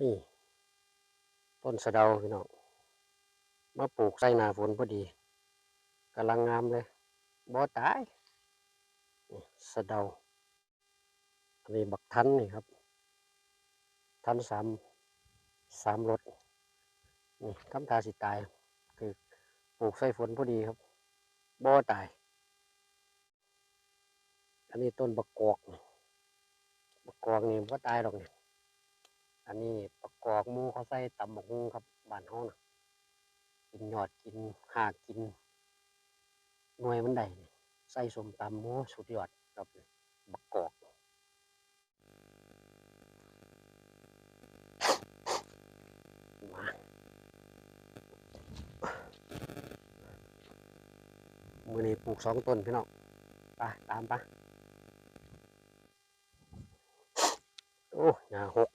นี่ ต้นสะเดาพี่น้องมาปลูกใส่หนาฝนพอดีกำลังงามเลยบ่ตายสะเดาอันนี้บักทันนี่ครับ ทันสามสามรถนี่ทำทาสิตาย คือปลูกใส่ฝนพอดีครับบ่ตาย อันนี้ต้นบักกอกบักกอกนี่บ่ตายหรอกเนี่ย อันนี้ประกอบมูเขาใส่ตำหมกฮุครับบ้านห้องนะกินหยอดกินหากกินหน่วยมันใด้ใส่สมตำมูสุดยอดครับบักกอกมามื่อนี้ปลูกสองต้นพี่น้องไปตามไปโอ้ยาหก